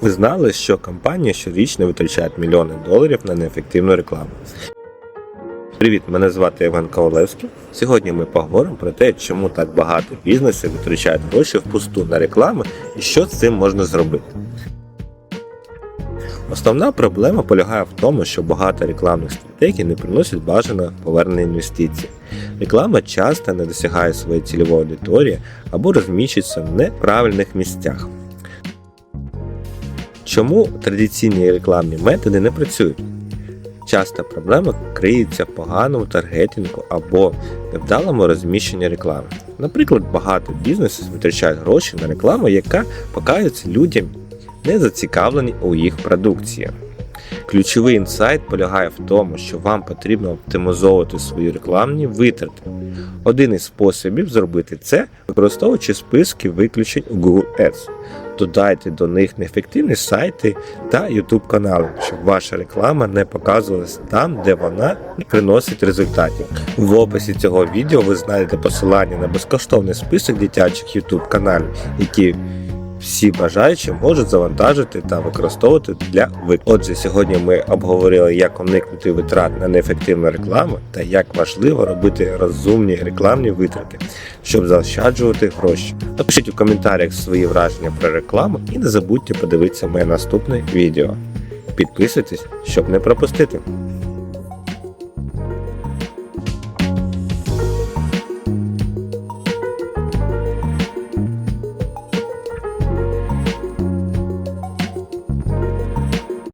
Ви знали, що компанії щорічно витрачають мільйони доларів на неефективну рекламу. Привіт, мене звати Євген Ковалевський. Сьогодні ми поговоримо про те, чому так багато бізнесів витрачають гроші впусту на рекламу і що з цим можна зробити. Основна проблема полягає в тому, що багато рекламних стратегій не приносять бажаного повернення інвестицій. Реклама часто не досягає своєї цільової аудиторії або розміщується в неправильних місцях. Чому традиційні рекламні методи не працюють? Часто проблема криється в поганому таргетингу або невдалому розміщенні реклами. Наприклад, багато бізнесів витрачають гроші на рекламу, яка показується людям, не зацікавлені у їх продукції. Ключовий інсайт полягає в тому, що вам потрібно оптимізовувати свої рекламні витрати. Один із способів зробити це використовуючи списки виключень у Google Ads. Додайте до них неефективні сайти та YouTube канали, щоб ваша реклама не показувалась там, де вона не приносить результатів. В описі цього відео ви знайдете посилання на безкоштовний список дитячих YouTube каналів, які всі бажаючі можуть завантажити та використовувати для виконання. Отже, сьогодні ми обговорили, як уникнути витрат на неефективну рекламу та як важливо робити розумні рекламні витрати, щоб заощаджувати гроші. Напишіть у коментарях свої враження про рекламу і не забудьте подивитися моє наступне відео. Підписуйтесь, щоб не пропустити.